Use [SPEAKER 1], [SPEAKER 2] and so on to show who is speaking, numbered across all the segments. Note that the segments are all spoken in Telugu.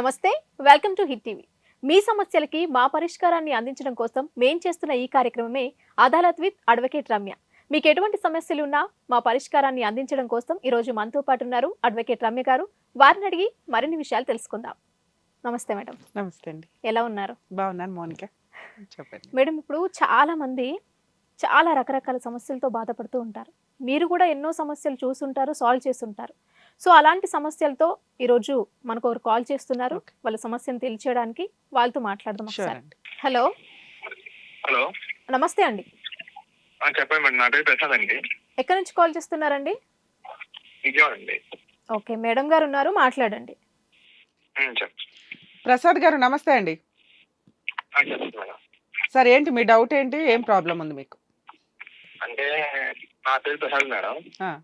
[SPEAKER 1] నమస్తే వెల్కమ్ టు హిట్ టీవీ. మీ సమస్యలకి మా పరిష్కారాన్ని అందించడం కోసం మేం చేస్తున్న ఈ కార్యక్రమమే అదాలత్ విత్ అడ్వకేట్ రమ్య. మీకు ఎటువంటి సమస్యలు ఉన్నా మా పరిష్కారాన్ని అందించడం కోసం ఈ రోజు మనతో పాటు ఉన్నారు అడ్వకేట్ రమ్య గారు. వారిని అడిగి మరిన్ని విషయాలు తెలుసుకుందాం. నమస్తే మేడం.
[SPEAKER 2] నమస్తే అండి.
[SPEAKER 1] ఎలా ఉన్నారు?
[SPEAKER 2] బాగున్నాను మౌనిక. చెప్పండి.
[SPEAKER 1] మేడం ఇప్పుడు చాలా మంది చాలా రకరకాల సమస్యలతో బాధపడుతూ ఉంటారు. మీరు కూడా ఎన్నో సమస్యలు చూసుంటారు సాల్వ్ చేస్తుంటారు. సో అలాంటి సమస్యలతో ఈరోజు మనకు ఒకరు కాల్ చేస్తున్నారు. వాళ్ళ సమస్యను తెలియచేయడానికి వాళ్ళతో మాట్లాడదాం ఒకసారి.
[SPEAKER 2] అండి.
[SPEAKER 1] హలో.
[SPEAKER 3] హలో.
[SPEAKER 1] నమస్తే అండి.
[SPEAKER 3] ఆ, చెప్పండి మేడం నా పేరు ప్రసాద్ అండి.
[SPEAKER 1] ఎక్కడి నుంచి కాల్ చేస్తున్నారండి? ఓకే మేడం గారు ఉన్నారు మాట్లాడండి.
[SPEAKER 2] ప్రసాద్ గారు నమస్తే అండి. సార్ ఏంటి మీ డౌట్ ఏంటి? ఏం ప్రాబ్లం ఉంది మీకు?
[SPEAKER 3] అంటే నా పేరు ప్రసాద్ మేడం.
[SPEAKER 2] ఆ,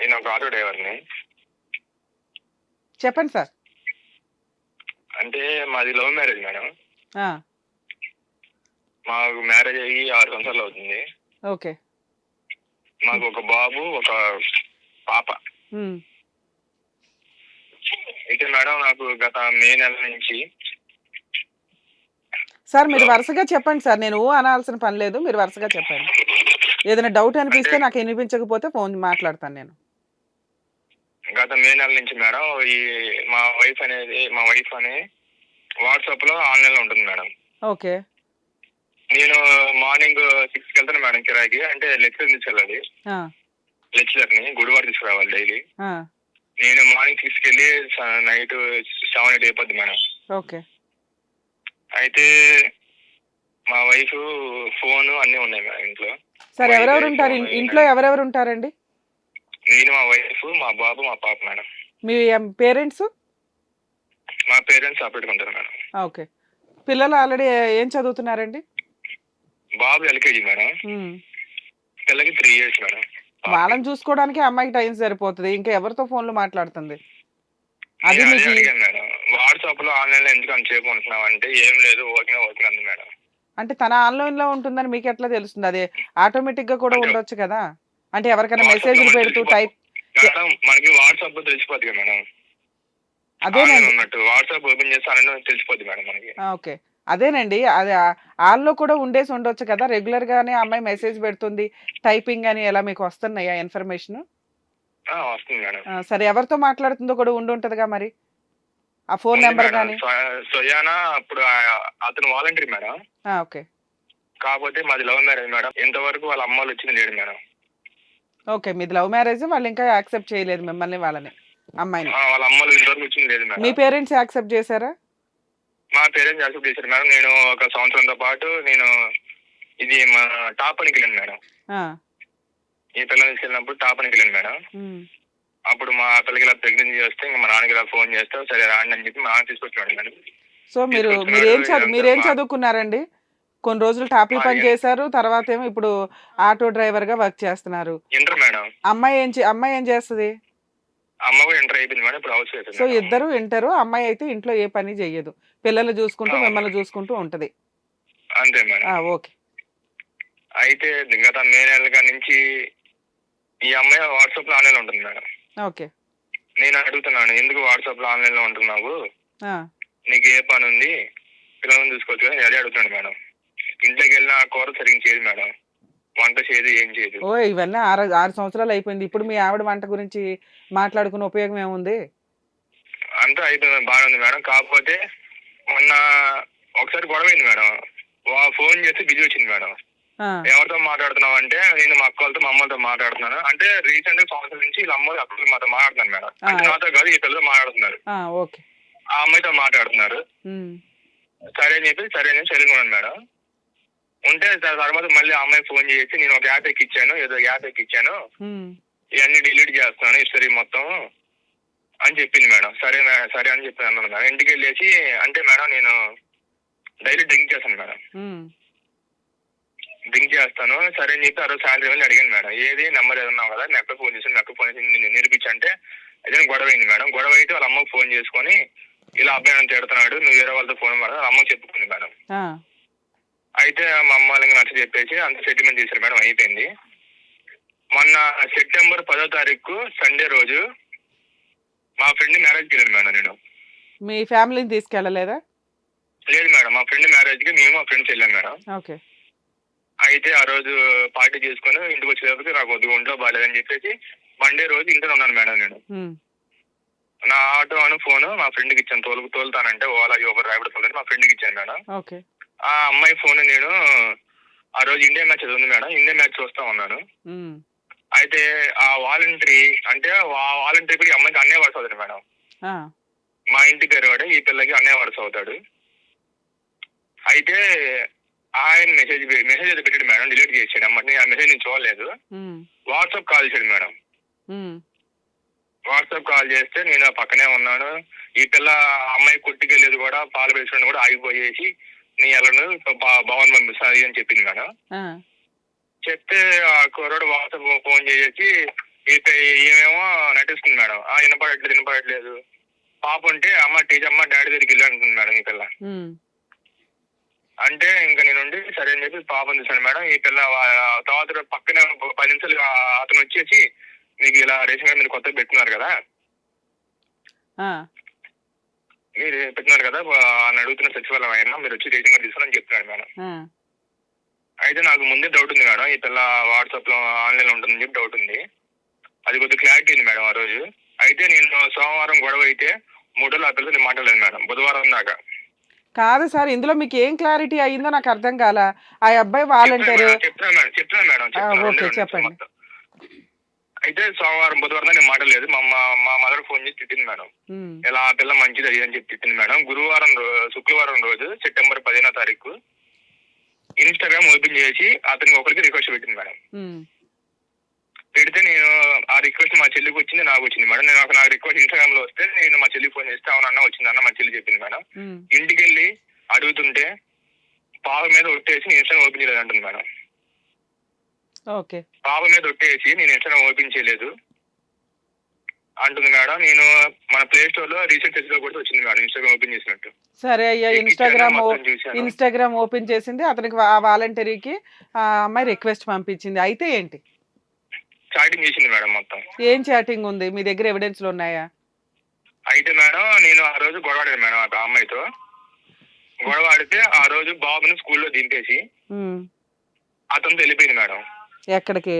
[SPEAKER 3] నేను ఒక ఆటో డ్రైవర్ని.
[SPEAKER 2] చెప్పండి సార్.
[SPEAKER 3] అంటే మాది లవ్ మ్యారేజ్ మేడం.
[SPEAKER 2] ఆ,
[SPEAKER 3] మాకు మ్యారేజ్ అయ్యి ఆరు సంవత్సరాలు అవుతుంది.
[SPEAKER 2] ఓకే.
[SPEAKER 3] మాకు ఒక బాబు ఒక పాప.
[SPEAKER 2] ఉమ్,
[SPEAKER 3] అయితే మేడం నాకు గత మే నెల నుంచి
[SPEAKER 2] సార్ మీరు వరుసగా చెప్పండి సార్. నేను ఊ అనాల్సిన పని లేదు. మీరు వరుసగా చెప్పండి. ఏదైనా డౌట్ అనిపిస్తే నాకు వినిపించకపోతే ఫోన్ మాట్లాడతాను నేను.
[SPEAKER 3] గత మే నెల నుంచి మేడం ఈ మా వైఫ్ అనేది మా వైఫ్ అని వాట్సాప్లో ఆన్లైన్లో ఉంటుంది మేడం.
[SPEAKER 2] ఓకే.
[SPEAKER 3] నేను మార్నింగ్ సిక్స్కి వెళ్తాను మేడం కిరాయికి అంటే లెక్చర్ తీసుకెళ్ళాలి
[SPEAKER 2] ఆ,
[SPEAKER 3] లెక్చరర్ని గుడివాడ తీసుకురావాలి డైలీ. నేను మార్నింగ్ సిక్స్కి వెళ్ళి నైట్ సెవెన్ ఎయిట్ అయిపోద్ది మేడం.
[SPEAKER 2] ఓకే.
[SPEAKER 3] అయితే మా వైఫ్ ఫోన్ అన్నీ ఉన్నాయి మేడం ఇంట్లో.
[SPEAKER 2] సార్ ఎవరెవరు ఉంటారు? ఇంట్లో. ఎవరెవరు ఉంటారండి?
[SPEAKER 3] నేను మా వైఫ్ మా బాబు మా పాప మేడం.
[SPEAKER 2] మీ పేరెంట్స్?
[SPEAKER 3] మా పేరెంట్స్ సపరేట్గా ఉంటారు మేడం.
[SPEAKER 2] ఓకే. పిల్లలు ఆల్రెడీ ఏం చదువుతున్నారండి?
[SPEAKER 3] బాబు ఎల్కేజీ మేడం. పిల్లకి త్రీ ఇయర్స్ మేడం.
[SPEAKER 2] వాళ్ళని చూసుకోవడానికి అమ్మాయికి టైం సరిపోతుంది. ఇంకా ఎవరితో ఫోన్లు మాట్లాడుతుంది? అది
[SPEAKER 3] మేడం వాట్సాప్లో ఆన్లైన్లో ఎందుకు సేపు ఉంటున్నావు అంటే ఏం లేదు ఓకే ఓకే అంది మేడం.
[SPEAKER 2] అంటే తన ఆన్లైన్లో ఉంటుందని మీకు ఎట్లా తెలుస్తుంది? అదే ఆటోమేటిక్గా కూడా ఉండొచ్చు కదా? అంటే ఎవరికైనా మెసేజ్లు
[SPEAKER 3] మనకి
[SPEAKER 2] పెడుతూ టైప్
[SPEAKER 3] మేడం మనకి వాట్సాప్ తెలిసిపోద్ది కదా మేడం.
[SPEAKER 2] అదేనండి.
[SPEAKER 3] ఉన్నట్టు వాట్సాప్ ఓపెన్ చేస్తానని తెలిసిపోద్ది మేడం మనకి.
[SPEAKER 2] ఓకే. అదేనండి. అది ఆల్లో కూడా ఉండేసి ఉండొచ్చు కదా. రెగ్యులర్ గానే అమ్మాయి మెసేజ్ పెడుతుంది. టైపింగ్ అని ఎలా మీకు వస్తున్నాయా ఇన్ఫర్మేషన్
[SPEAKER 3] వస్తుంది మేడం.
[SPEAKER 2] సరే ఎవరితో మాట్లాడుతుందో కూడా ఉండి ఉంటదిగా మరి? ఆ ఫోన్ నెంబర్. కానీ
[SPEAKER 3] సొయానా అప్పుడు అతను వాలంటరీ మేడం.
[SPEAKER 2] ఓకే.
[SPEAKER 3] కాకపోతే మాది లవ్ మ్యారేజ్ మేడం. ఇంతవరకు వాళ్ళ అమ్మ వాళ్ళు వచ్చింది లేడు మేడం.
[SPEAKER 2] ఓకే మీది లవ్ మ్యారేజ్ వాళ్ళు ఇంకా యాక్సెప్ట్ చేయలేదు మిమ్మల్ని వాళ్ళని అమ్మాయిని.
[SPEAKER 3] వాళ్ళ అమ్మ వాళ్ళు ఇంతవరకు వచ్చింది లేదు
[SPEAKER 2] మీ
[SPEAKER 3] మేడం
[SPEAKER 2] పేరెంట్స్ యాక్సెప్ట్ చేశారా?
[SPEAKER 3] మా పేరెంట్స్ యాక్సెప్ట్ చేశారు మేడం. నేను ఒక సంవత్సరంతో పాటు నేను ఇది మా టాప్ అనికి వెళ్ళాను మేడం.
[SPEAKER 2] ఆ,
[SPEAKER 3] ఈ పిల్లలు తీసుకెళ్ళినప్పుడు టాప్ అనికి వెళ్ళాను మేడం.
[SPEAKER 2] ఉమ్,
[SPEAKER 3] అప్పుడు మా పిల్లకి ఇలా ప్రెగ్నెన్సీ చేస్తే ఇంకా మా నాన్నకి ఇలా ఫోన్ చేస్తే సరే రాండి అని చెప్పి మా నాన్న తీసుకొచ్చాడు మేడం.
[SPEAKER 2] సో మీరు
[SPEAKER 3] తీసుకొచ్చినాడు,
[SPEAKER 2] మీరేం చదువు
[SPEAKER 3] ఇదంతా
[SPEAKER 2] మీరేం చదువుకున్నారండి? కొన్ని రోజులు టాపీ పని చేశారు తర్వాత ఏమో ఇప్పుడు ఆటో డ్రైవర్గా వర్క్ చేస్తున్నారు.
[SPEAKER 3] Inter madam.
[SPEAKER 2] అమ్మాయి ఏం చే- అమ్మాయి ఏం చేస్తుంది?
[SPEAKER 3] అమ్మ కూడా ఇంటర్ అయిపోయింది మేడం ఇప్పుడు హౌస్
[SPEAKER 2] సో ఇద్దరు ఇంటారు అమ్మాయి అయితే ఇంట్లో ఏ పని చెయ్యదు. పిల్లలు చూసుకుంటూ
[SPEAKER 3] అవును.
[SPEAKER 2] మిమ్మల్ని చూసుకుంటూ ఉంటది.
[SPEAKER 3] అంతే మేడం.
[SPEAKER 2] ఆ, ఓకే.
[SPEAKER 3] అయితే గత మే నెలగా నుంచి ఈ అమ్మాయి వాట్సాప్లో ఆన్లైన్లో ఉంటుంది మేడం.
[SPEAKER 2] ఓకే.
[SPEAKER 3] నేను అడుగుతున్నాను ఎందుకు వాట్సాప్లో ఆన్లైన్లో ఉంటున్నావు?
[SPEAKER 2] ఆ,
[SPEAKER 3] నీకు ఏ పని ఉంది పిల్లలను చూసుకోవచ్చు కదా అదే అడుగుతున్నాడు మేడం. ఇంట్లోకి వెళ్ళిన ఆ కూర సరిగ్గా చేయదు మేడం. వంట చేయదు ఏం చేయదు.
[SPEAKER 2] ఓ ఇవన్నీ ఆరు ఆరు సంవత్సరాలు అయిపోయింది. ఇప్పుడు మీ ఆవిడ వంట గురించి మాట్లాడుకునే ఉపయోగం ఏముంది?
[SPEAKER 3] అంతా అయిపోయింది బాగానే ఉంది మేడం. కాకపోతే మొన్న ఒకసారి గొడవ అయింది మేడం. వా- ఫోన్ చేస్తే బిజీ వచ్చింది మేడం.
[SPEAKER 2] ఆ,
[SPEAKER 3] ఎవరితో మాట్లాడుతున్నావు అంటే నేను మా అక్కలతో మా అమ్మలతో మాట్లాడుతున్నాను. అంటే రీసెంట్గా సంవత్సరం నుంచి వీళ్ళ అమ్మలు అక్కలు మాతో మాట్లాడుతున్నాను మేడం. అంటే. నాతో కాదు ఈ పిల్లలు మాట్లాడుతున్నారు.
[SPEAKER 2] ఆ, ఓకే.
[SPEAKER 3] ఆ అమ్మాయితో మాట్లాడుతున్నారు.
[SPEAKER 2] ఉమ్,
[SPEAKER 3] సరే అని చెప్పి సరే అని సరిగా ఉన్నాను మేడం. ఉంటే తర్వాత మళ్ళీ ఆ అమ్మాయి ఫోన్ చేసి నేను ఒక యాప్ ఎక్కిచ్చాను ఏదో యాప్ ఎక్కిచ్చాను. ఇవన్నీ డిలీట్ చేస్తున్నాను హిస్టరీ మొత్తం అని చెప్పింది మేడం. సరే సరే అని చెప్పి అన్నాను మేడం. ఇంటికి వెళ్ళేసి అంటే మేడం నేను డైలీ డ్రింక్ చేస్తాను మేడం. డ్రింక్ చేస్తాను. సరే అని చెప్పి ఆ రోజు సాయంత్రం వెళ్ళి అడిగాను మేడం. ఏది? నెంబర్ ఏదన్నావు కదా? నెక్క ఫోన్ చేసి నెక్క ఫోన్ చేసి నేను నేర్పించంటే అదే గొడవ అయింది మేడం. గొడవ అయితే వాళ్ళ అమ్మకు ఫోన్ చేసుకొని ఇలా అబ్బాయి నన్ను తిడుతున్నాడు నువ్వు వేరే వాళ్ళతో ఫోన్ మాట్లాడు అమ్మకు చెప్పుకుంది మేడం. అయితే మా అమ్మ వాళ్ళకి నచ్చ చెప్పేసి అంత సెటిల్మెంట్ చేశారు మేడం అయిపోయింది. మొన్న సెప్టెంబర్ పదో తారీఖు సండే రోజు మా ఫ్రెండ్ మ్యారేజ్కి వెళ్ళాను మేడం నేను.
[SPEAKER 2] మీ ఫ్యామిలీని తీసుకెళ్ళలేదా?
[SPEAKER 3] లేదు మేడం మా ఫ్రెండ్ మ్యారేజ్కి మేము మా ఫ్రెండ్స్ వెళ్ళాం మేడం.
[SPEAKER 2] ఓకే.
[SPEAKER 3] అయితే ఆ రోజు పార్టీ చేసుకుని ఇంటికి వచ్చేటప్పటికి నాకు కొద్దిగా ఒంట్లో బాగాలేదని చెప్పేసి మండే రోజు ఇంట్లో ఉన్నాను మేడం నేను. నా ఆటో అను ఫోన్ మా ఫ్రెండ్కి ఇచ్చాను తోలుకు తోలుతానంటే ఓలా ర్యాపిడ్ తోలని మా ఫ్రెండ్కి ఇచ్చాను మేడం.
[SPEAKER 2] ఓకే.
[SPEAKER 3] ఆ అమ్మాయి ఫోన్ నేను ఆ రోజు ఇండియా మ్యాచ్ అది ఉంది మేడం. ఇండియా మ్యాచ్ చూస్తా ఉన్నాను. అయితే ఆ వాలంటరీ అంటే ఆ వాలంటరీ కూడా ఈ అమ్మాయికి అన్నే వరుస అవుతుంది మేడం. మా ఇంటి వాడే ఈ పిల్లకి అన్నే వరుస అవుతాడు అయితే ఆయన మెసేజ్ మెసేజ్ అయితే పెట్టాడు మేడం డిలీట్ చేసాడు. అమ్మ ఆ మెసేజ్ నేను చూడలేదు. వాట్సాప్ కాల్ చేశాడు మేడం. వాట్సాప్ కాల్ చేస్తే నేను పక్కనే ఉన్నాను. ఈ పిల్ల అమ్మాయి కొట్టుకెళ్ళేది కూడా పాలు పెంచడం కూడా ఆగిపోయేసి నీ ఎలను భవన్ పంపిస్తుంది అని చెప్పింది మేడం చెప్తే ఆ కుర్రాడు వాట్సాప్ ఫోన్ చేసి ఏమేమో నటిస్తుంది మేడం. ఆ వినపడట్లేదు వినపడట్లేదు. పాప ఉంటే అమ్మ టీచర్ అమ్మ డాడీ దగ్గరికి వెళ్ళి అంటుంది మేడం ఈ పిల్ల. అంటే ఇంకా నేను ఉండి సరే అని చెప్పి పాపం చూసాను మేడం. ఈ పిల్ల తర్వాత పక్కనే పది నిమిషాలు అతను వచ్చేసి మీకు ఇలా రేషన్ కార్డు మీరు కొత్తగా పెట్టుకున్నారు కదా. మీరు పెట్టినారు కదా అని అడుగుతున్న సచివాలయం అయినా మీరు వచ్చి రేషన్ కార్డు తీసుకుని చెప్తున్నాడు మేడం. అయితే నాకు ముందే డౌట్ ఉంది మేడం ఈ పిల్ల వాట్సాప్లో ఆన్లైన్లో ఉంటుందని చెప్పి డౌట్ ఉంది. అది కొద్దిగా క్లారిటీ ఉంది మేడం ఆ రోజు. అయితే నేను సోమవారం గొడవ అయితే మూడు రోజులు ఆ పిల్లతో నేను మాట్లాడలేదు మేడం బుధవారం దాకా.
[SPEAKER 2] కాదు సార్ ఇందులో మీకు ఏం క్లారిటీ అయ్యిందో నాకు అర్థం కాల. ఆ అబ్బాయి వాలంటీర్
[SPEAKER 3] చెప్తున్నా మేడం చెప్తున్నా మేడం
[SPEAKER 2] ఓకే, చెప్పండి.
[SPEAKER 3] అయితే సోమవారం బుధవారం నేను మాట్లాడలేదు. మా మా మదర్ ఫోన్ చేసి తిట్టింది మేడం. ఇలా ఆ పిల్ల మంచిది అది అని చెప్పి తిట్టింది మేడం. గురువారం శుక్రవారం రోజు సెప్టెంబర్ పదిహేనో తారీఖు ఇన్స్టాగ్రామ్ ఓపెన్ చేసి అతనికి ఒకరికి రిక్వెస్ట్ పెట్టింది మేడం. పెడితే నేను ఆ రిక్వెస్ట్ మా చెల్లికి వచ్చింది నాకు వచ్చింది మేడం. నేను ఒక నాకు రిక్వెస్ట్ ఇన్స్టాగ్రామ్లో వస్తే నేను మా చెల్లికి ఫోన్ చేస్తే అవును అన్న వచ్చింది అన్న మా చెల్లి చెప్పింది మేడం. ఇంటికి వెళ్ళి అడుగుతుంటే పాప మీద ఒట్టేసి ఇన్స్టాగ్రామ్ ఓపెన్ చేయలేదు అంటుంది మేడం. పాప మీద ఒట్టేసి నేను ఇన్స్టాగ్రామ్ ఓపెన్ చేయలేదు. అంటుంది మేడం నేను మన ప్లే స్టోర్లో రీసెంట్లో కూడా వచ్చింది మేడం ఇన్స్టాగ్రామ్ ఓపెన్ చేసినట్టు.
[SPEAKER 2] సరే అయ్యా ఇన్స్టాగ్రామ్. ఇన్స్టాగ్రామ్ ఓపెన్ చేసింది అతనికి ఆ వాలంటీర్కి అమ్మాయి రిక్వెస్ట్ పంపించింది. అయితే ఏంటి?
[SPEAKER 3] చాటింగ్ చేసింది మేడం మొత్తం.
[SPEAKER 2] ఏం చాటింగ్ ఉంది? మీ దగ్గర ఎవిడెన్స్లు ఉన్నాయా?
[SPEAKER 3] అయితే మేడం నేను ఆ రోజు గొడవ ఆడాను మేడం ఆ అమ్మాయితో. గొడవ ఆడితే ఆ రోజు బాబుని స్కూల్లో దింపేసి
[SPEAKER 2] ఉమ్,
[SPEAKER 3] అతనితో వెళ్ళిపోయింది మేడం.
[SPEAKER 2] ఎక్కడికి?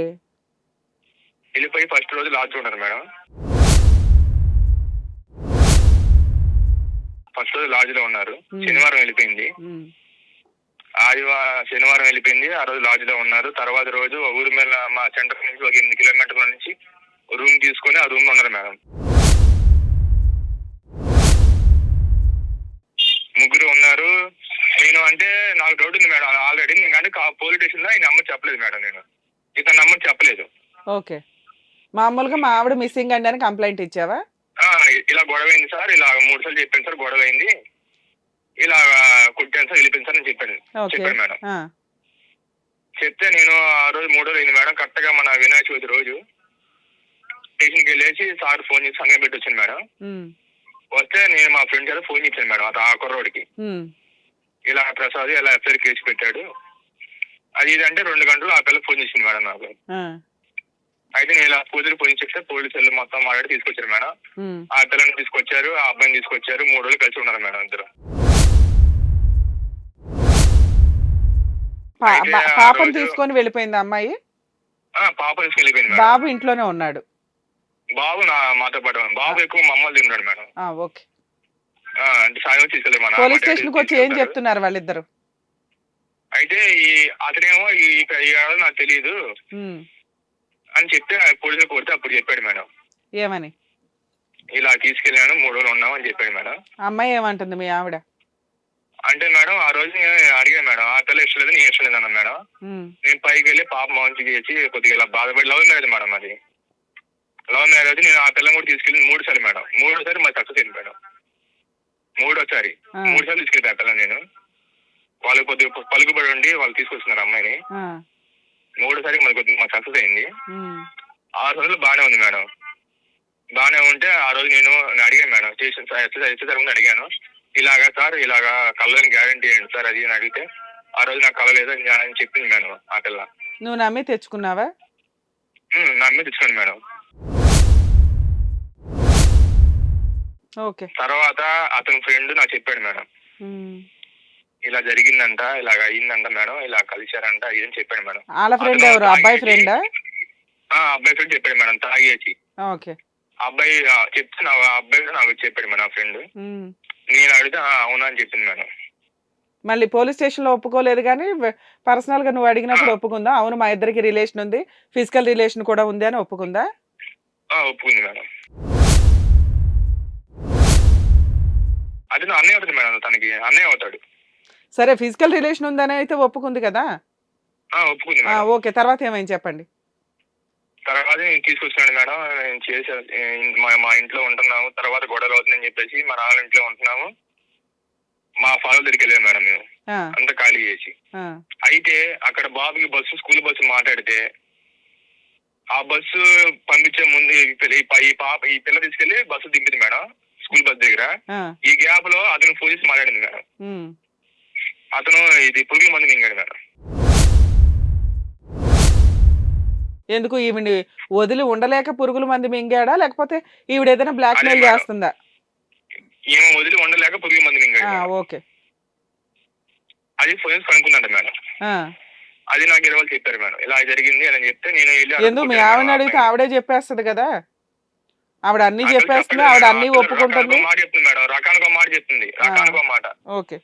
[SPEAKER 3] వెళ్ళిపోయి ఫస్ట్ రోజు లాడ్జ్ ఉన్నారు మేడం. ఫస్ట్ రోజు లాడ్జ్లో ఉన్నారు. శనివారం వెళ్ళిపోయింది. ఆదివారం శనివారం వెళ్ళిపోయింది. ఆ రోజు లాడ్జ్లో ఉన్నారు. తర్వాత రోజు ఊరి మీద మా సెంటర్ నుంచి ఒక ఎనిమిది కిలోమీటర్ల నుంచి రూమ్ తీసుకొని ఆ రూమ్లో ఉన్నారు మేడం. ముగ్గురు ఉన్నారు. నేను అంటే నాకు డౌట్ ఉంది మేడం. ఆల్రెడీ నేను అంటే పోలీస్ స్టేషన్లో ఈ నెంబర్ చెప్పలేదు మేడం నేను. ఇతని నెంబర్ చెప్పలేదు.
[SPEAKER 2] ఓకే. మామూలుగా మా ఆవిడ మిస్సింగ్ అండి అని కంప్లైంట్ ఇచ్చావా?
[SPEAKER 3] ఆ, ఇలా గొడవ అయింది సార్ ఇలా మూడు సార్లు చెప్పాను సార్ గొడవ అయింది ఇలా కుట్టాను సార్ వెళ్ళిపోయింది సార్ అని చెప్పాను
[SPEAKER 2] ఓకే.
[SPEAKER 3] చెప్పాను మేడం.
[SPEAKER 2] ఆ,
[SPEAKER 3] చెప్తే నేను ఆ రోజు మూడో రోజు అయింది మేడం కరెక్ట్గా మన వినాయక చవితి రోజు స్టేషన్కి వెళ్ళేసి సార్ ఫోన్ చేసి సంగం పెట్టి వచ్చాను మేడం.
[SPEAKER 2] ఉమ్,
[SPEAKER 3] వస్తే నేను మా ఫ్రెండ్ చేత ఫోన్ చేశాను మేడం అత- ఆ కుర్రోడికి
[SPEAKER 2] ఉమ్,
[SPEAKER 3] ఇలా ప్రసాద్ ఇలా ఎఫ్ఐఆర్ కేసు పెట్టాడు. అది ఇది అంటే రెండు గంటలు ఆ పిల్లకి ఫోన్ చేసింది మేడం నాకు. అయితే నేను ఇలా పూజలు ఫోన్ చెప్తే పోలీసులు మొత్తం మాట్లాడి తీసుకొచ్చారు మేడం. ఆ పిల్లని తీసుకొచ్చారు ఆ అబ్బాయిని తీసుకొచ్చారు మూడు రోజులు కలిసి ఉన్నారు మేడం ఇద్దరు.
[SPEAKER 2] పాపం తీసుకొని వెళ్ళిపోయింది అమ్మాయి?
[SPEAKER 3] ఆ, పాప తీసుకుని వెళ్ళిపోయింది
[SPEAKER 2] బాబు ఇంట్లోనే ఉన్నాడు.
[SPEAKER 3] బాబు నా మాతో పాటు. బాబు ఎక్కువ మమ్మల్ని తిన్నాడు మేడం.
[SPEAKER 2] ఓకే.
[SPEAKER 3] ఆ, అంటే సాయం తీసుకెళ్ళి మన
[SPEAKER 2] పోలీస్ స్టేషన్కి వచ్చి ఏం. చెప్తున్నారు వాళ్ళిద్దరు?
[SPEAKER 3] అయితే ఈ అతనేమో ఈ ఆడ నాకు తెలియదు అని చెప్తే పోలీసులు కొడితే అప్పుడు చెప్పాడు మేడం.
[SPEAKER 2] ఏమని?
[SPEAKER 3] ఇలా తీసుకెళ్ళాను మూడు రోజులు ఉన్నాం అని చెప్పాడు మేడం.
[SPEAKER 2] అమ్మాయి ఏమంటుంది మీ ఆవిడ?
[SPEAKER 3] అంటే మేడం ఆ రోజు నేను అడిగాను మేడం ఆ పిల్ల ఇష్టం లేదు నేను ఇష్టం లేదు అన్నాను మేడం. నేను పైకి వెళ్ళి పాప మంచి చేసి కొద్దిగా ఇలా బాధపడి లవ్ మ్యారేజ్ మేడం అది. లవ్ మ్యారేజ్ నేను ఆ పిల్లని కూడా తీసుకెళ్ళి మూడు సార్లు మేడం. మూడోసారి మాకు సక్సెస్ అయింది మేడం. మూడోసారి. మూడు సార్లు తీసుకెళ్ళి ఆ పిల్లని నేను. వాళ్ళు కొద్దిగా పలుకుబడి ఉండి వాళ్ళు తీసుకొస్తున్నారు అమ్మాయిని.
[SPEAKER 2] ఆ,
[SPEAKER 3] మూడోసారి మనకు కొద్దిగా మాకు సక్సెస్ అయింది. ఆరు రోజులు బాగానే ఉంది మేడం. బాగానే ఉంటే ఆ రోజు నేను అడిగాను మేడం. స్టేషన్ ఎస్ఎస్ఆర్ ముందు అడిగాను. ఇలాగా సార్ ఇలాగా కళ్ళని గ్యారంటీ ఏంటి సార్ అది అని అడిగితే ఆ రోజు నాకు కళ లేదు అని చెప్పింది మేడం ఆ పిల్ల.
[SPEAKER 2] నువ్వు నమ్మి తెచ్చుకున్నావా?
[SPEAKER 3] ఉమ్, నా మీద తెచ్చుకోండి మేడం.
[SPEAKER 2] ఓకే.
[SPEAKER 3] తర్వాత అతని ఫ్రెండ్ నాకు చెప్పాడు మేడం. ఇలా జరిగిందంట ఇలా అయ్యిందంట మేడం ఇలా కలిశారంట ఇదని చెప్పాడు మేడం.
[SPEAKER 2] వాళ్ళ ఫ్రెండ్
[SPEAKER 3] అతను
[SPEAKER 2] ఎవరు? అబ్బాయి ఫ్రెండా
[SPEAKER 3] ఆ? అబ్బాయి ఫ్రెండ్ చెప్పాడు మేడం తాగేసి.
[SPEAKER 2] ఓకే.
[SPEAKER 3] అబ్బాయి ఆ, చెప్తే నా అబ్బాయి నాకు చెప్పాడు మేడం ఫ్రెండ్
[SPEAKER 2] ఉమ్.
[SPEAKER 3] నేను అడిగితే "ఆ, అవునా అని చెప్పింది మేడం.
[SPEAKER 2] మళ్ళీ పోలీస్ స్టేషన్లో ఒప్పుకోలేదు కానీ పర్సనల్గా నువ్వు అడిగినప్పుడు. ఒప్పుకుందా? అవును మా ఇద్దరికి రిలేషన్ ఉంది ఫిజికల్ రిలేషన్ కూడా ఉంది అని ఒప్పుకుందా?
[SPEAKER 3] ఆ, ఒప్పుకుంది మేడం. అది నా అన్నయ్య అవుతాడు మేడం తనకి అన్నయ్య అవుతాడు.
[SPEAKER 2] సరే ఫిజికల్ రిలేషన్ ఉందని అయితే ఒప్పుకుంది కదా?
[SPEAKER 3] ఆ, ఒప్పుకుంది
[SPEAKER 2] ఆ,
[SPEAKER 3] మేడం.
[SPEAKER 2] ఓకే తర్వాత ఏమైంది చెప్పండి.
[SPEAKER 3] తర్వాత నేను తీసుకొచ్చాను మేడం. నేను చేసా మా మా ఇంట్లో ఉంటున్నాము. తర్వాత గొడవలు అవుతుందని చెప్పేసి మా నాన్న ఇంట్లో ఉంటున్నాము. మా ఫాదర్ దగ్గరికి వెళ్ళాము మేడం మేము.
[SPEAKER 2] ఆ,
[SPEAKER 3] అంతా ఖాళీ చేసి.
[SPEAKER 2] ఆ,
[SPEAKER 3] అయితే అక్కడ బాబుకి బస్సు స్కూల్ బస్సు మాట్లాడితే ఆ బస్సు పంపించే ముందు ఈ పిల్ల- ఈ పా- ఈ పాప ఈ పిల్ల తీసుకెళ్ళి బస్సు దింపింది మేడం స్కూల్ బస్ దగ్గర.
[SPEAKER 2] ఆ,
[SPEAKER 3] ఈ గ్యాప్లో అతను ఫోన్ చేసి మాట్లాడింది మేడం.
[SPEAKER 2] ఉమ్.
[SPEAKER 3] అతను ఇది పురుగుల మందు మింగాడు మేడం
[SPEAKER 2] ఎందుకు ఈవిని వదిలి ఉండలేక పురుగుల మంది మింగాడా? లేకపోతే ఈవిడ ఏదైనా బ్లాక్ మెయిల్. చేస్తుందా?
[SPEAKER 3] ఈమె వదిలి ఉండలేక పురుగుల మందు మింగాడు.
[SPEAKER 2] ఓకే.
[SPEAKER 3] అది ఫోన్ చేసి కనుక్కుందంట మేడం. అది నాకు ఇరవై చెప్పారు మేడం. ఇలా జరిగింది అని చెప్తే నేను వెళ్ళి
[SPEAKER 2] ఎందుకు? మీ
[SPEAKER 3] మేడం
[SPEAKER 2] అడిగితే ఆవిడే చెప్పేస్తుంది కదా? ఆవిడ అన్ని చెప్పేస్తుంది ఆవిడ. అన్ని ఒప్పుకుంటుంది.
[SPEAKER 3] మాట చెప్తుంది మేడం. రకానికి మాట చెప్తుంది. రకానికి మాట.
[SPEAKER 2] ఓకే.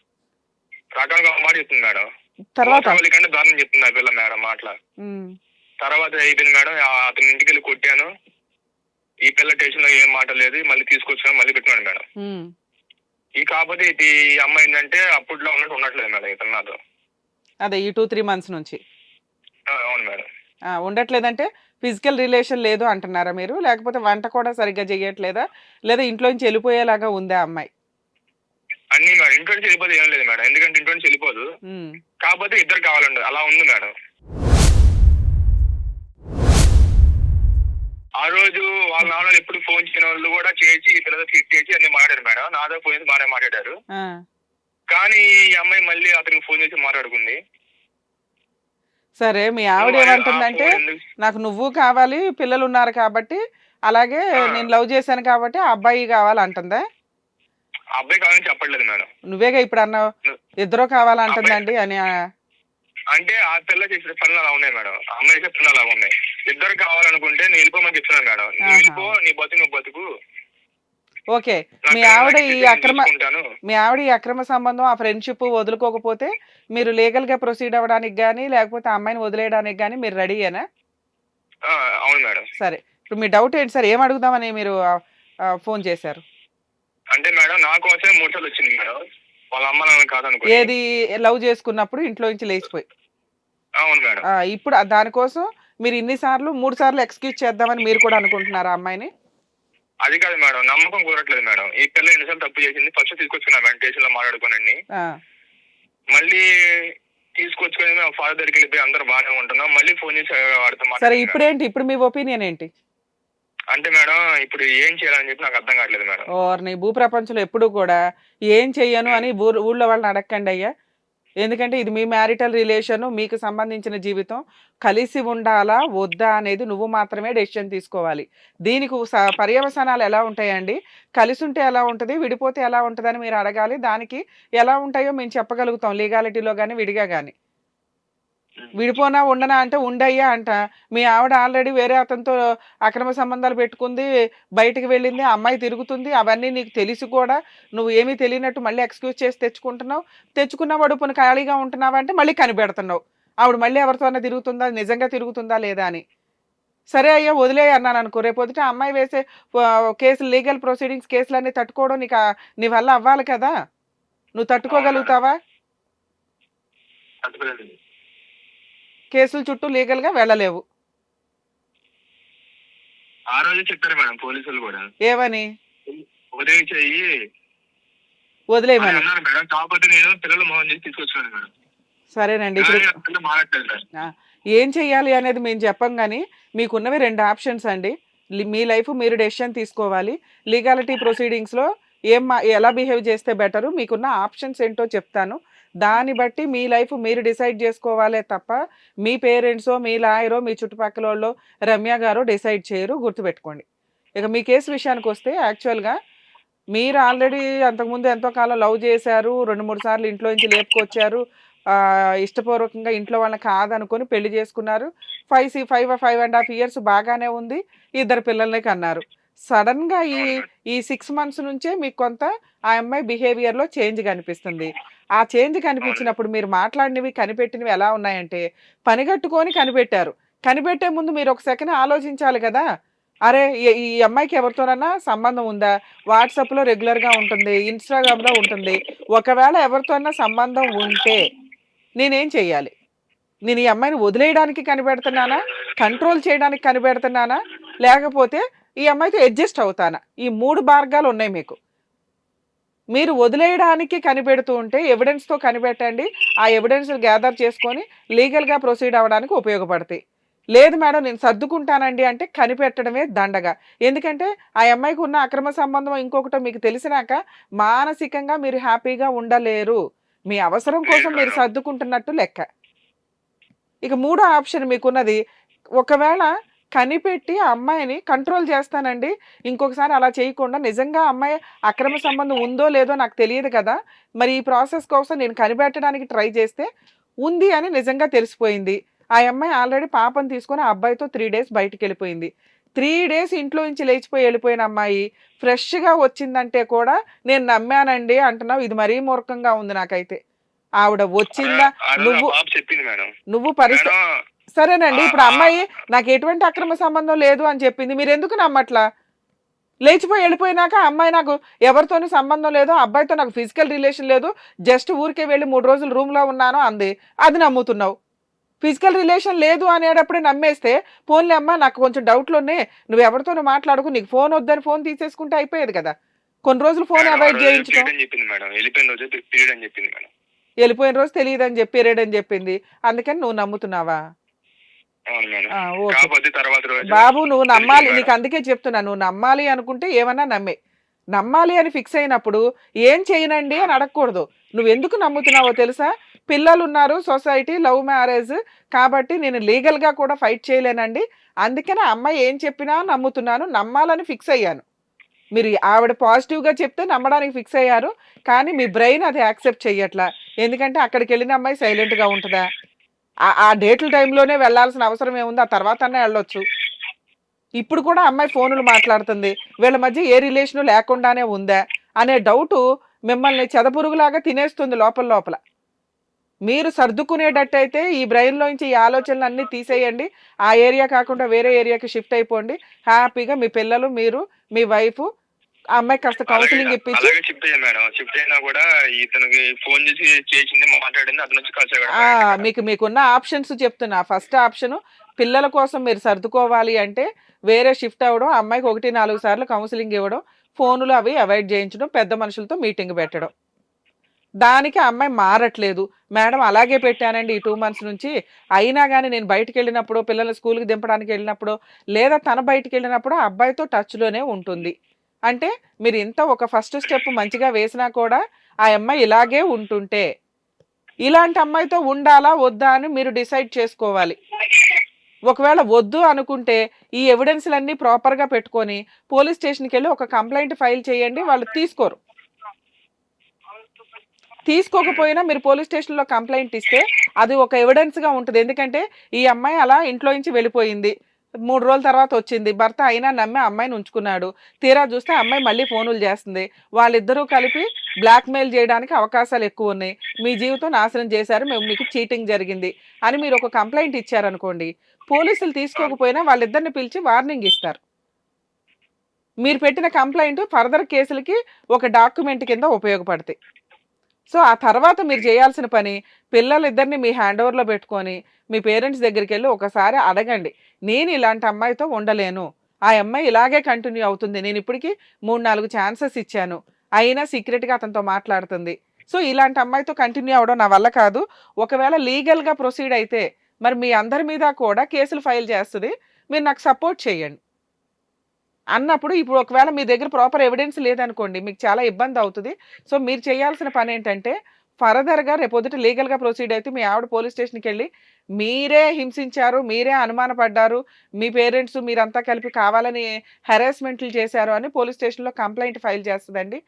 [SPEAKER 3] ఒక మాట చెప్తుంది మేడం.
[SPEAKER 2] తర్వాత?
[SPEAKER 3] కంటే దారుణం చెప్తుంది ఆ పిల్ల మేడం మాటల. తర్వాత అయిపోయింది మేడం అతని ఇంటికి వెళ్ళి కొట్టాను. ఈ పిల్ల స్టేషన్లో ఏం మాట లేదు మళ్ళీ తీసుకొచ్చాను మళ్ళీ పెట్టినాడు మేడం. ఈ కాకపోతే ఇది ఈ అమ్మాయి ఏంటంటే అప్పట్లో ఉన్నట్టు ఉండట్లేదు మేడం ఇతను నాతో.
[SPEAKER 2] అదే ఈ టూ త్రీ మంత్స్ నుంచి.
[SPEAKER 3] అవును మేడం.
[SPEAKER 2] ఉండట్లేదంటే ఫిజికల్ రిలేషన్ లేదు అంటున్నారా మీరు? లేకపోతే వంట కూడా సరిగ్గా చేయట్లేదా లేదా ఇంట్లో నుంచి వెళ్ళిపోయేలాగా ఉందా అమ్మాయి?
[SPEAKER 3] అన్ని మేడం ఇంట్లో నుంచి వెళ్ళిపోతే ఏం లేదు మేడం. ఎందుకంటే ఇంట్లో నుంచి వెళ్ళిపోదు. కాకపోతే ఇద్దరు కావాలండి. అలా ఉంది మేడం. ఆ రోజు వాళ్ళ నాన్న ఎప్పుడు ఫోన్ చేయని వాళ్ళు కూడా చేసి ఈ పిల్లలతో ఫిట్ చేసి అన్ని మాట్లాడారు మేడం. నాతో ఫోన్ చేసి బాగానే మాట్లాడారు. కానీ ఈ అమ్మాయి మళ్ళీ అతనికి ఫోన్ చేసి మాట్లాడుకుంది.
[SPEAKER 2] సరే మీ ఆవిడ ఏమంటుందంటే నాకు నువ్వు కావాలి పిల్లలు ఉన్నారు కాబట్టి అలాగే. నేను లవ్ చేశాను కాబట్టి ఆ అబ్బాయి కావాలంటుందా?
[SPEAKER 3] అబ్బాయి కావాలని చెప్పట్లేదు మేడం.
[SPEAKER 2] నువ్వేగా ఇప్పుడు అన్నావు ఇద్దరు కావాలంటుందండి అని
[SPEAKER 3] అంటే ఆ పిల్ల చేసిన పనులు అలా ఉన్నాయి మేడం. అమ్మాయి చేసే పనులు అలా ఉన్నాయి. ఇద్దరు కావాలనుకుంటే నేను వెళ్ళిపోమని చెప్తున్నాను మేడం. నువ్వు. వెళ్ళిపో నీ బతుకు నువ్వు బతుకు.
[SPEAKER 2] ఓకే. మీ ఆవిడ ఈ అక్రమ. మీ ఆవిడ ఈ అక్రమ సంబంధం ఆ ఫ్రెండ్షిప్ వదులుకోకపోతే మీరు లీగల్గా ప్రొసీడ్ అవ్వడానికి కానీ లేకపోతే అమ్మాయిని వదిలేయడానికి కానీ మీరు రెడీయేనా
[SPEAKER 3] అవును మేడం.
[SPEAKER 2] సరే. ఇప్పుడు మీ డౌట్ ఏంటి సార్? ఏం అడుగుదామని మీరు ఫోన్ చేశారు?
[SPEAKER 3] అంటే మేడం నా కోసమే మూడు సార్లు వచ్చింది మేడం. వాళ్ళ అమ్మ నాన్న కాదనుకో
[SPEAKER 2] ఏది లవ్ చేసుకున్నప్పుడు ఇంట్లో నుంచి లేచిపోయి.
[SPEAKER 3] అవును మేడం.
[SPEAKER 2] ఆ, ఇప్పుడు ఆ దానికోసం మీరు ఇన్ని సార్లు మూడు సార్లు ఎక్స్క్యూజ్ చేద్దామని మీరు కూడా అనుకుంటున్నారా ఆ అమ్మాయిని?
[SPEAKER 3] అది కాదు మేడం నమ్మకం కుదరట్లేదు మేడం. ఈ పిల్ల ఎన్నిసార్లు తప్పు చేసింది ఫస్ట్ తీసుకొచ్చుకున్నా మేడం స్టేషన్లో మాట్లాడుకోనండి
[SPEAKER 2] ఆ,
[SPEAKER 3] మళ్ళీ తీసుకొచ్చుకొని మేము ఫాదర్ దగ్గరికి వెళ్ళిపోయి అందరూ బాగానే ఉంటున్నాం. మళ్ళీ ఫోన్ చేసి వాడితో
[SPEAKER 2] సరే ఇప్పుడు ఏంటి ఇప్పుడు మీ ఒపీనియన్ ఏంటి.
[SPEAKER 3] అంటే మేడం ఇప్పుడు ఏం చేయాలని చెప్పి నాకు అర్థం కావట్లేదు మేడం.
[SPEAKER 2] ఓర్ నీ భూ ప్రపంచంలో ఎప్పుడు కూడా ఏం చెయ్యను అని ఊర్ ఊళ్ళో వాళ్ళని అడగండి అయ్యా. ఎందుకంటే ఇది మీ మ్యారిటల్ రిలేషన్ మీకు సంబంధించిన జీవితం. కలిసి ఉండాలా వద్దా అనేది నువ్వు మాత్రమే డెసిషన్ తీసుకోవాలి. దీనికి స- పర్యవసానాలు ఎలా ఉంటాయండి? కలిసి ఉంటే ఎలా ఉంటుంది? విడిపోతే ఎలా ఉంటుందని మీరు అడగాలి. దానికి ఎలా ఉంటాయో మేము చెప్పగలుగుతాం. లీగాలిటీలో కానీ విడిగా కానీ విడిపోనా ఉండనా అంటే ఉండయ్యా అంట. మీ ఆవిడ ఆల్రెడీ వేరే అతనితో అక్రమ సంబంధాలు పెట్టుకుంది బయటికి వెళ్ళింది అమ్మాయి తిరుగుతుంది అవన్నీ నీకు తెలిసి కూడా. నువ్వు ఏమీ తెలియనట్టు మళ్ళీ ఎక్స్క్యూజ్ చేసి తెచ్చుకుంటున్నావు. తెచ్చుకున్న వడుపును ఖాళీగా ఉంటున్నావా అంటే మళ్ళీ కనిపెడుతున్నావు. ఆవిడ మళ్ళీ ఎవరితోనే తిరుగుతుందా నిజంగా తిరుగుతుందా లేదా అని. సరే అయ్యా వదిలే అన్నాను అనుకో. రేపు పొద్దుట అమ్మాయి వేసే కేసులు లీగల్ ప్రొసీడింగ్స్ కేసులన్నీ తట్టుకోవడం నీకు నీ వల్ల అవ్వాలి కదా. నువ్వు తట్టుకోగలుగుతావా? కేసుల చుట్టూ లీగల్గా వెళ్ళలేవు.
[SPEAKER 3] ఆ రోజే చెప్పారు మేడం పోలీసులు కూడా.
[SPEAKER 2] ఏమని?
[SPEAKER 3] అని
[SPEAKER 2] వదిలేయమని
[SPEAKER 3] అన్నారు మేడం. కాకపోతే నేను పిల్లలు మోహన్ చేసి తీసుకొచ్చాను మేడం.
[SPEAKER 2] సరేనండి ఇప్పుడు ఏం చెయ్యాలి అనేది మేము చెప్పం కానీ మీకున్నవి రెండు ఆప్షన్స్ అండి. మీ లైఫ్ మీరు డెసిషన్ తీసుకోవాలి. లీగాలిటీ ప్రొసీడింగ్స్లో ఏం ఎలా బిహేవ్ చేస్తే బెటరు మీకున్న ఆప్షన్స్ ఏంటో చెప్తాను. దాన్ని బట్టి మీ లైఫ్ మీరు డిసైడ్ చేసుకోవాలే తప్ప మీ పేరెంట్సో మీ లాయరో మీ చుట్టుపక్కల వాళ్ళో రమ్య గారో డిసైడ్ చేయరు గుర్తుపెట్టుకోండి. ఇక మీ కేసు విషయానికి వస్తే యాక్చువల్గా మీరు ఆల్రెడీ అంతకుముందు ఎంతో కాలం లవ్ చేశారు రెండు మూడు సార్లు ఇంట్లో నుంచి లేపుకొచ్చారు ఇష్టపూర్వకంగా ఇంట్లో వాళ్ళని కాదనుకొని పెళ్ళి చేసుకున్నారు. Five C five five and half years బాగానే ఉంది ఇద్దరు పిల్లల్ని కన్నారు. సడన్గా ఈ ఈ సిక్స్ మంత్స్ నుంచే మీకు కొంత ఆ అమ్మాయి బిహేవియర్లో చేంజ్ కనిపిస్తుంది. ఆ చేంజ్ కనిపించినప్పుడు మీరు మాట్లాడినవి కనిపెట్టినవి ఎలా ఉన్నాయంటే పనిగట్టుకొని కనిపెట్టారు. కనిపెట్టే ముందు మీరు ఒక సెకండ్ ఆలోచించాలి కదా. అరే ఈ- అమ్మాయికి ఎవరితోనన్నా సంబంధం ఉందా? వాట్సాప్లో రెగ్యులర్గా ఉంటుంది ఇన్స్టాగ్రామ్లో ఉంటుంది. ఒకవేళ ఎవరితోనన్నా సంబంధం ఉంటే నేనేం చెయ్యాలి? నేను ఈ అమ్మాయిని వదిలేయడానికి కనిపెడుతున్నానా? కంట్రోల్ చేయడానికి కనిపెడుతున్నానా? లేకపోతే ఈ అమ్మాయితో అడ్జస్ట్ అవుతానా? ఈ మూడు మార్గాలు ఉన్నాయి మీకు. మీరు వదిలేయడానికి కనిపెడుతూ ఉంటే ఎవిడెన్స్తో కనిపెట్టండి. ఆ ఎవిడెన్స్ గ్యాదర్ చేసుకొని లీగల్గా ప్రొసీడ్ అవ్వడానికి ఉపయోగపడతాయి. లేదు మేడం నేను సర్దుకుంటానండి అంటే కనిపెట్టడమే దండగా. ఎందుకంటే ఆ అమ్మాయికి ఉన్న అక్రమ సంబంధం ఇంకొకటో మీకు తెలిసినాక మానసికంగా మీరు హ్యాపీగా ఉండలేరు. మీ అవసరం కోసం మీరు సర్దుకుంటున్నట్టు లెక్క. ఇక మూడో ఆప్షన్ మీకున్నది ఒకవేళ కనిపెట్టి ఆ అమ్మాయిని కంట్రోల్ చేస్తానండి. ఇంకొకసారి అలా చేయకుండా నిజంగా అమ్మాయి అక్రమ సంబంధం ఉందో లేదో నాకు తెలియదు కదా. మరి ఈ ప్రాసెస్ కోసం నేను కనిపెట్టడానికి ట్రై చేస్తే ఉంది అని నిజంగా తెలిసిపోయింది. ఆ అమ్మాయి ఆల్రెడీ పాపను తీసుకొని ఆ అబ్బాయితో త్రీ డేస్ బయటికి వెళ్ళిపోయింది. త్రీ డేస్ ఇంట్లో నుంచి లేచిపోయి వెళ్ళిపోయిన అమ్మాయి ఫ్రెష్గా వచ్చిందంటే కూడా నేను నమ్మానండి అంటున్నావు. ఇది మరీ మూర్ఖంగా ఉంది నాకైతే. ఆవిడ వచ్చిందా? నువ్వు నువ్వు పరిస్థితి సరేనండి ఇప్పుడు అమ్మాయి నాకు ఎటువంటి అక్రమ సంబంధం లేదు అని చెప్పింది మీరు ఎందుకు నమ్మట్లా? లేచిపోయి వెళ్ళిపోయినాక అమ్మాయి నాకు ఎవరితోనూ సంబంధం లేదు అబ్బాయితో నాకు ఫిజికల్ రిలేషన్ లేదు జస్ట్ ఊరికే వెళ్ళి మూడు రోజులు రూమ్లో ఉన్నాను అంది అది నమ్ముతున్నావు. ఫిజికల్ రిలేషన్ లేదు అనేటప్పుడే నమ్మేస్తే ఫోన్లే అమ్మ నాకు కొంచెం డౌట్లు ఉన్నాయి నువ్వు ఎవరితోనూ మాట్లాడుకు నీకు ఫోన్ వద్దని ఫోన్ తీసేసుకుంటే అయిపోయేది కదా. కొన్ని రోజులు ఫోన్ అవాయిడ్
[SPEAKER 3] మేడం వెళ్ళిపోయిన రోజు పీరియడ్ అని చెప్పింది మేడం
[SPEAKER 2] వెళ్ళిపోయిన రోజు తెలియదని చెప్పి అని చెప్పింది అందుకని నువ్వు నమ్ముతున్నావా? బాబు నువ్వు నమ్మాలి. నీకు అందుకే చెప్తున్నా నువ్వు నమ్మాలి అనుకుంటే ఏమన్నా నమ్మే. నమ్మాలి అని ఫిక్స్ అయినప్పుడు ఏం చేయనండి అని అడగకూడదు. నువ్వు ఎందుకు నమ్ముతున్నావో తెలుసా? పిల్లలు ఉన్నారు సొసైటీ లవ్ మ్యారేజ్ కాబట్టి నేను లీగల్గా కూడా ఫైట్ చేయలేనండి. అందుకని అమ్మాయి ఏం చెప్పినా నమ్ముతున్నాను నమ్మాలని ఫిక్స్ అయ్యాను. మీరు ఆవిడ పాజిటివ్గా చెప్తే నమ్మడానికి ఫిక్స్ అయ్యారు కానీ మీ బ్రెయిన్ అది యాక్సెప్ట్ చెయ్యట్లా. ఎందుకంటే అక్కడికి వెళ్ళిన అమ్మాయి సైలెంట్గా ఉంటుందా? ఆ- డేట్ల టైంలోనే వెళ్ళాల్సిన అవసరం ఏముంది? ఆ తర్వాత వెళ్ళొచ్చు. ఇప్పుడు కూడా అమ్మాయి ఫోనులు మాట్లాడుతుంది. వీళ్ళ మధ్య ఏ రిలేషను లేకుండానే ఉందా? అనే డౌటు మిమ్మల్ని చెదపురుగులాగా తినేస్తుంది లోపల లోపల. మీరు సర్దుకునేటట్టయితే ఈ బ్రెయిన్లోంచి ఈ ఆలోచనలు అన్నీ తీసేయండి. ఆ ఏరియా కాకుండా వేరే ఏరియాకి షిఫ్ట్ అయిపోండి. హ్యాపీగా మీ పిల్లలు మీరు మీ వైఫ్ ఆ అమ్మాయికి కాస్త కౌన్సిలింగ్ ఇప్పించి
[SPEAKER 3] అలాగే షిఫ్ట్ అయ్యాను మేడం. షిఫ్ట్ అయినా కూడా ఇతనికి ఫోన్ చేసి చేసింది మాట్లాడింది అతను వచ్చి కలిసాడు
[SPEAKER 2] మీకు మీకున్న ఆప్షన్స్ చెప్తున్నా. ఫస్ట్ ఆప్షన్ పిల్లల కోసం మీరు సర్దుకోవాలి అంటే వేరే షిఫ్ట్ అవ్వడం అమ్మాయికి ఒకటి నాలుగు సార్లు కౌన్సిలింగ్ ఇవ్వడం ఫోన్లు అవి అవాయిడ్ చేయించడం పెద్ద మనుషులతో మీటింగ్ పెట్టడం. దానికి ఆ అమ్మాయి మారట్లేదు. మేడం అలాగే పెట్టానండి ఈ టూ మంత్స్ నుంచి. అయినా కానీ నేను బయటికి వెళ్ళినప్పుడు పిల్లల్ని స్కూల్కి దింపడానికి వెళ్ళినప్పుడు లేదా తన బయటికి వెళ్ళినప్పుడు ఆ అబ్బాయితో టచ్లోనే ఉంటుంది. అంటే మీరు ఇంత ఒక ఫస్ట్ స్టెప్ మంచిగా వేసినా కూడా ఆ అమ్మాయి ఇలాగే ఉంటుంటే ఇలాంటి అమ్మాయితో ఉండాలా వద్దా అని మీరు డిసైడ్ చేసుకోవాలి. ఒకవేళ వద్దు అనుకుంటే ఈ ఎవిడెన్స్లన్నీ ప్రాపర్గా పెట్టుకొని పోలీస్ స్టేషన్కి వెళ్ళి ఒక కంప్లైంట్ ఫైల్ చేయండి వాళ్ళు తీసుకోరు. తీసుకోకపోయినా మీరు పోలీస్ స్టేషన్లో కంప్లైంట్ ఇస్తే అది ఒక ఎవిడెన్స్గా ఉంటుంది. ఎందుకంటే ఈ అమ్మాయి అలా ఇంట్లో నుంచి వెళ్ళిపోయింది. మూడు రోజుల తర్వాత వచ్చింది. భర్త అయినా నమ్మి అమ్మాయిని ఉంచుకున్నాడు. తీరా చూస్తే అమ్మాయి మళ్ళీ ఫోనులు చేస్తుంది. వాళ్ళిద్దరూ కలిపి బ్లాక్మెయిల్ చేయడానికి అవకాశాలు ఎక్కువ ఉన్నాయి. మీ జీవితం నాశనం చేశారు. మేము మీకు చీటింగ్ జరిగింది అని మీరు ఒక కంప్లైంట్ ఇచ్చారనుకోండి. పోలీసులు తీసుకోకపోయినా వాళ్ళిద్దరిని పిలిచి వార్నింగ్ ఇస్తారు. మీరు పెట్టిన కంప్లైంట్ ఫర్దర్ కేసులకి ఒక డాక్యుమెంట్ కింద ఉపయోగపడతాయి. సో ఆ తర్వాత మీరు చేయాల్సిన పని పిల్లలిద్దరిని మీ హ్యాండ్ ఓవర్లో పెట్టుకొని మీ పేరెంట్స్ దగ్గరికి వెళ్ళి ఒకసారి అడగండి. నేను ఇలాంటి అమ్మాయితో ఉండలేను. ఆ అమ్మాయి ఇలాగే కంటిన్యూ అవుతుంది. నేను ఇప్పటికీ మూడు నాలుగు ఛాన్సెస్ ఇచ్చాను. అయినా సీక్రెట్గా అతనితో మాట్లాడుతుంది. సో ఇలాంటి అమ్మాయితో కంటిన్యూ అవడం నా వల్ల కాదు. ఒకవేళ లీగల్గా ప్రొసీడ్ అయితే మరి మీ అందరి మీద కూడా కేసులు ఫైల్ చేస్తుంది. మీరు నాకు సపోర్ట్ చేయండి. అన్నప్పుడు ఇప్పుడు ఒకవేళ మీ దగ్గర ప్రాపర్ ఎవిడెన్స్ లేదనుకోండి మీకు చాలా ఇబ్బంది అవుతుంది. సో మీరు చేయాల్సిన పని ఏంటంటే ఫర్దర్గా రేపొద్దుట లీగల్గా ప్రొసీడ్ అయితే మీ ఆవిడ పోలీస్ స్టేషన్కి వెళ్ళి మీరే హింసించారు మీరే అనుమానపడ్డారు మీ పేరెంట్స్ మీరంతా కలిపి కావాలని హెరాస్మెంట్లు చేశారు అని పోలీస్ స్టేషన్లో కంప్లైంట్ ఫైల్ చేస్తుందండి.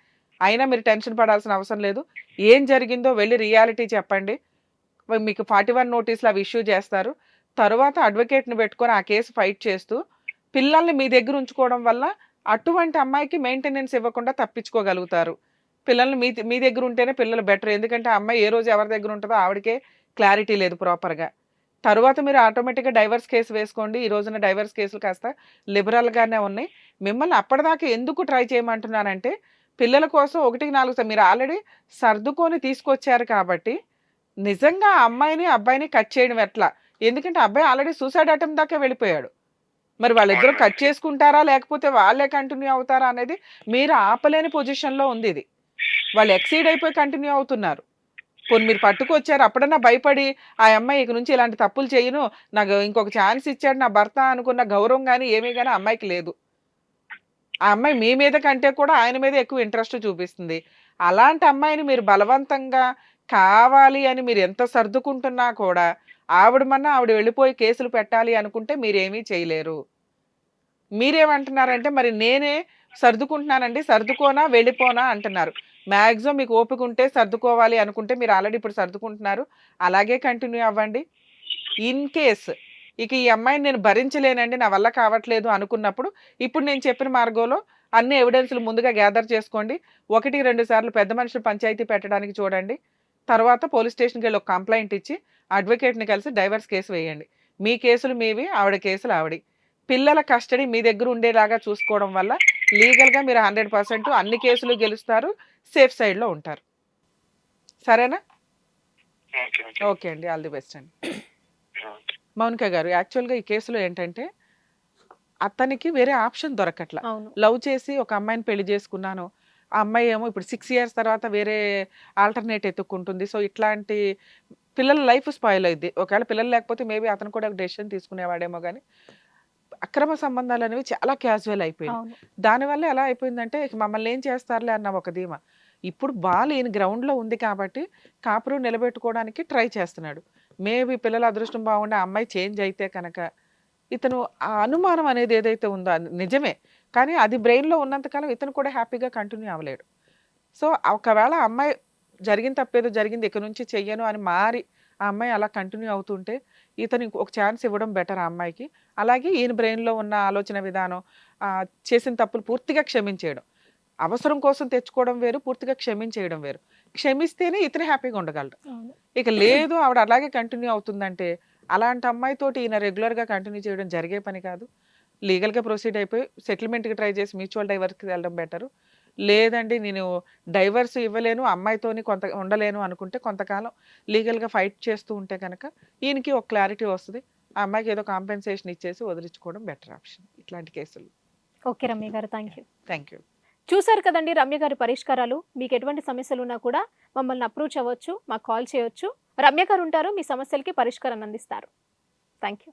[SPEAKER 2] అయినా మీరు టెన్షన్ పడాల్సిన అవసరం లేదు. ఏం జరిగిందో వెళ్ళి రియాలిటీ చెప్పండి. మీకు ఫార్టీ వన్ నోటీసులు అవి ఇష్యూ చేస్తారు. తర్వాత అడ్వకేట్ని పెట్టుకొని ఆ కేసు ఫైట్ చేస్తూ పిల్లల్ని మీ దగ్గర ఉంచుకోవడం వల్ల అటువంటి అమ్మాయికి మెయింటెనెన్స్ ఇవ్వకుండా తప్పించుకోగలుగుతారు. పిల్లల్ని మీ మీ దగ్గర ఉంటేనే పిల్లలు బెటర్. ఎందుకంటే ఆ అమ్మాయి ఏ రోజు ఎవరి దగ్గర ఉంటుందో ఆవిడకే క్లారిటీ లేదు ప్రాపర్గా. తర్వాత మీరు ఆటోమేటిక్గా డైవర్స్ కేసు వేసుకోండి. ఈ రోజున డైవర్స్ కేసులు కాస్త లిబరల్గానే ఉన్నాయి. మిమ్మల్ని అప్పటిదాకా ఎందుకు ట్రై చేయమంటున్నానంటే పిల్లల కోసం ఒకటికి నాలుగు మీరు ఆల్రెడీ సర్దుకొని తీసుకొచ్చారు కాబట్టి నిజంగా అమ్మాయిని అబ్బాయిని కట్ చేయడం ఎట్లా? ఎందుకంటే అబ్బాయి ఆల్రెడీ సూసైడ్ అటెంప్ట్ దాకా వెళ్ళిపోయాడు. మరి వాళ్ళిద్దరూ కట్ చేసుకుంటారా? లేకపోతే వాళ్ళే కంటిన్యూ అవుతారా? అనేది మీరు ఆపలేని పొజిషన్లో ఉంది ఇది. వాళ్ళు ఎక్సీడ్ అయిపోయి కంటిన్యూ అవుతున్నారు. పోనీ మీరు పట్టుకొచ్చారు అప్పుడన్నా భయపడి ఆ అమ్మాయి ఇక నుంచి ఇలాంటి తప్పులు చేయను నాకు ఇంకొక ఛాన్స్ ఇచ్చాడు నా భర్త అనుకున్న గౌరవం కానీ ఏమీ కానీ అమ్మాయికి లేదు. ఆ అమ్మాయి మీ మీద కంటే కూడా ఆయన మీద ఎక్కువ ఇంట్రెస్ట్ చూపిస్తుంది. అలాంటి అమ్మాయిని మీరు బలవంతంగా కావాలి అని మీరు ఎంత సర్దుకుంటున్నా కూడా ఆవిడ మన్నా ఆవిడ వెళ్ళిపోయి కేసులు పెట్టాలి అనుకుంటే మీరేమీ చేయలేరు. మీరేమంటున్నారంటే మరి నేనే సర్దుకుంటున్నానండి సర్దుకోనా వెళ్ళిపోనా అంటున్నారు. మ్యాక్సిమం మీకు ఓపిక ఉంటే సర్దుకోవాలి అనుకుంటే మీరు ఆల్రెడీ ఇప్పుడు సర్దుకుంటున్నారు. అలాగే కంటిన్యూ అవ్వండి. ఇన్ కేస్ ఇక ఈ అమ్మాయిని నేను భరించలేనండి నా వల్ల కావట్లేదు అనుకున్నప్పుడు ఇప్పుడు నేను చెప్పిన మార్గంలో అన్ని ఎవిడెన్స్లు ముందుగా గ్యాదర్ చేసుకోండి. ఒకటి రెండు సార్లు పెద్ద మనుషులు పంచాయతీ పెట్టడానికి చూడండి. తర్వాత పోలీస్ స్టేషన్కి వెళ్ళి ఒక కంప్లైంట్ ఇచ్చి అడ్వకేట్ని కలిసి డైవర్స్ కేసు వేయండి. మీ కేసులు మీవి ఆవిడ కేసులు ఆవిడి. పిల్లల కస్టడీ మీ దగ్గర ఉండేలాగా చూసుకోవడం వల్ల లీగల్గా మీరు హండ్రెడ్ పర్సెంట్ అన్ని కేసులు గెలుస్తారు. సేఫ్ సైడ్లో ఉంటారు. సరేనా?
[SPEAKER 3] Okay okay.
[SPEAKER 2] ఓకే అండి. ఆల్ ది బెస్ట్ అండి.
[SPEAKER 3] ఓకే.
[SPEAKER 2] మౌనిక గారు యాక్చువల్గా ఈ కేసులో ఏంటంటే అతనికి వేరే ఆప్షన్ దొరకట్ల.
[SPEAKER 1] అవును.
[SPEAKER 2] లవ్ చేసి ఒక అమ్మాయిని పెళ్ళి చేసుకున్నాను. ఆ అమ్మాయి ఏమో ఇప్పుడు సిక్స్ ఇయర్స్ తర్వాత వేరే ఆల్టర్నేట్ ఎత్తుక్కుంటుంది. సో ఇట్లాంటి పిల్లల లైఫ్ స్పాయిల్ అయింది ఒకవేళ పిల్లలు లేకపోతే మేబీ అతను కూడా ఒక డెసిషన్ తీసుకునేవాడేమో కానీ అక్రమ సంబంధాలు అనేవి చాలా క్యాజువల్ అయిపోయింది దానివల్ల ఎలా అయిపోయిందంటే మమ్మల్ని ఏం చేస్తారులే అన్న ఒక ధీమా. ఇప్పుడు బాల్ ఈయన గ్రౌండ్లో ఉంది కాబట్టి కాపురం నిలబెట్టుకోవడానికి ట్రై చేస్తున్నాడు. మేబీ పిల్లల అదృష్టం బాగుండే ఆ అమ్మాయి చేంజ్ అయితే కనుక ఇతను ఆ అనుమానం అనేది ఏదైతే ఉందో నిజమే. కానీ అది బ్రెయిన్లో ఉన్నంతకాలం ఇతను కూడా హ్యాపీగా కంటిన్యూ అవ్వలేడు. సో ఒకవేళ అమ్మాయి జరిగిన తప్పేదో జరిగింది ఇక నుంచి చెయ్యను అని మారి ఆ అమ్మాయి అలా కంటిన్యూ అవుతుంటే ఇతను ఒక ఛాన్స్ ఇవ్వడం బెటర్ ఆ అమ్మాయికి. అలాగే ఈయన బ్రెయిన్లో ఉన్న ఆలోచన విధానం చేసిన తప్పులు పూర్తిగా క్షమించేయడం. అవసరం కోసం తెచ్చుకోవడం వేరు పూర్తిగా క్షమించేయడం వేరు. క్షమిస్తేనే ఇతను హ్యాపీగా ఉండగలడు.
[SPEAKER 1] అవును.
[SPEAKER 2] ఇక లేదు ఆవిడ అలాగే కంటిన్యూ అవుతుందంటే అలాంటి అమ్మాయితోటి ఈయన రెగ్యులర్గా కంటిన్యూ చేయడం జరిగే పని కాదు. లీగల్గా ప్రొసీడ్ అయిపోయి సెటిల్మెంట్కి ట్రై చేసి మ్యూచువల్ డైవర్స్కి వెళ్ళడం బెటరు. లేదండి నేను డైవర్స్ ఇవ్వలేను అమ్మాయితోని కొంత ఉండలేను అనుకుంటే కొంతకాలం లీగల్గా ఫైట్ చేస్తూ ఉంటే కనుక ఈయనకి ఒక క్లారిటీ వస్తుంది. ఆ అమ్మాయికి ఏదో కాంపెన్సేషన్ ఇచ్చేసి వదిలించుకోవడం బెటర్ ఆప్షన్ ఇట్లాంటి కేసులు
[SPEAKER 1] ఓకే రమ్య గారు థ్యాంక్ యూ.
[SPEAKER 2] Thank you.
[SPEAKER 1] చూశారు కదండి రమ్య గారి పరిష్కారాలు. మీకు ఎటువంటి సమస్యలు ఉన్నా కూడా మమ్మల్ని అప్రోచ్ అవ్వచ్చు మాకు కాల్ చేయొచ్చు. రమ్య గారు ఉంటారు మీ సమస్యలకి పరిష్కారం అందిస్తారు. Thank you.